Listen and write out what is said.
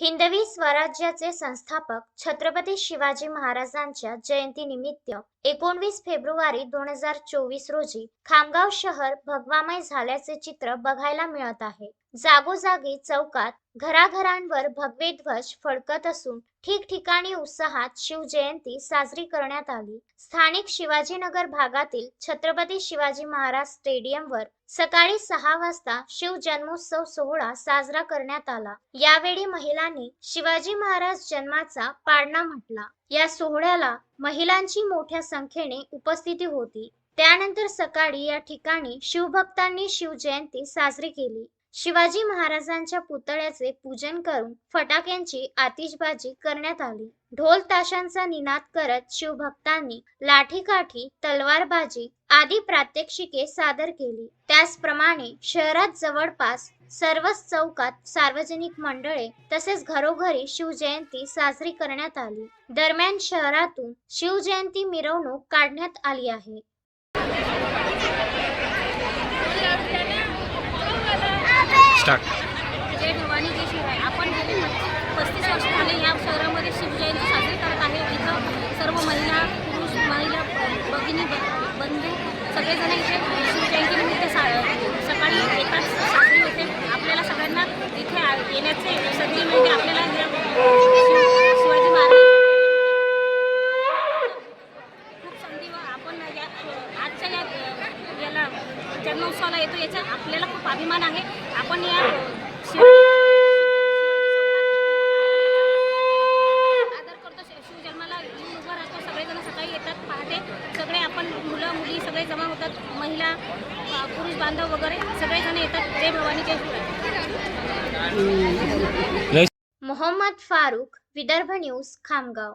हिंदवी स्वराज्याचे संस्थापक छत्रपती शिवाजी महाराजांच्या जयंतीनिमित्त एकोणवीस फेब्रुवारी दोन हजार चोवीस रोजी खामगाव शहर भगवामय झाल्याचे चित्र बघायला मिळत आहे. जागोजागी चौकात घराघरांवर भगवे ध्वज फडकत असून ठिकठिकाणी उत्साहात शिवजयंती साजरी करण्यात आली. स्थानिक शिवाजीनगर भागातील छत्रपती शिवाजी महाराज स्टेडियमवर सकाळी सहा वाजता शिव जन्मोत्सव सोहळा साजरा करण्यात आला. यावेळी महिलांनी शिवाजी महाराज जन्माचा पाळणा म्हटला. या सोहळ्याला महिलांची मोठ्या संख्येने उपस्थिती होती. त्यानंतर सकाळी या ठिकाणी शिवभक्तांनी शिवजयंती साजरी केली. शिवाजी महाराजांच्या पुतळ्याचे पूजन करून फटाक्यांची आतिषबाजी करण्यात आली. ढोल ताशांचा निनाद करत शिवभक्तांनी लाठीकाठी तलवारबाजी आदी प्रात्यक्षिके सादर केली. त्याचप्रमाणे शहरात जवळपास सर्वच चौकात सार्वजनिक मंडळे तसेच घरोघरी शिवजयंती साजरी करण्यात आली. दरम्यान शहरातून शिवजयंती मिरवणूक काढण्यात आली आहे. स्टार्ट जय भवानी जय शिवराय आपण गेले पस्तीस वर्ष झाले या शहरामध्ये शिवजयंती साजरी करत आहे. इथं सर्व महिला पुरुष महिला भगिनी बंधू सगळेजण इथे शिवजयंतीनिमित्त सा सकाळी येतात साजरी होते. आपल्याला सगळ्यांना इथे येण्याचे संधी मिळते. आपल्याला शिवाजी महाराज खूप संधी आपण या आजच्या या याला जन्मोत्सवाला येतो. याचा आपल्याला खूप अभिमान आहे. आपण या शिवाजी आदर करतो शि- शिवजन्माला. येऊन उभं राहतो. सगळेजण सकाळी येतात पहाटे. सगळे आपण मुलं मुली सगळे जमा होतात. महिला पुरुष बांधव वगैरे सगळेजण येतात. जय भवानी जय शिवराय. मोहम्मद फारुख विदर्भ न्यूज खामगाव.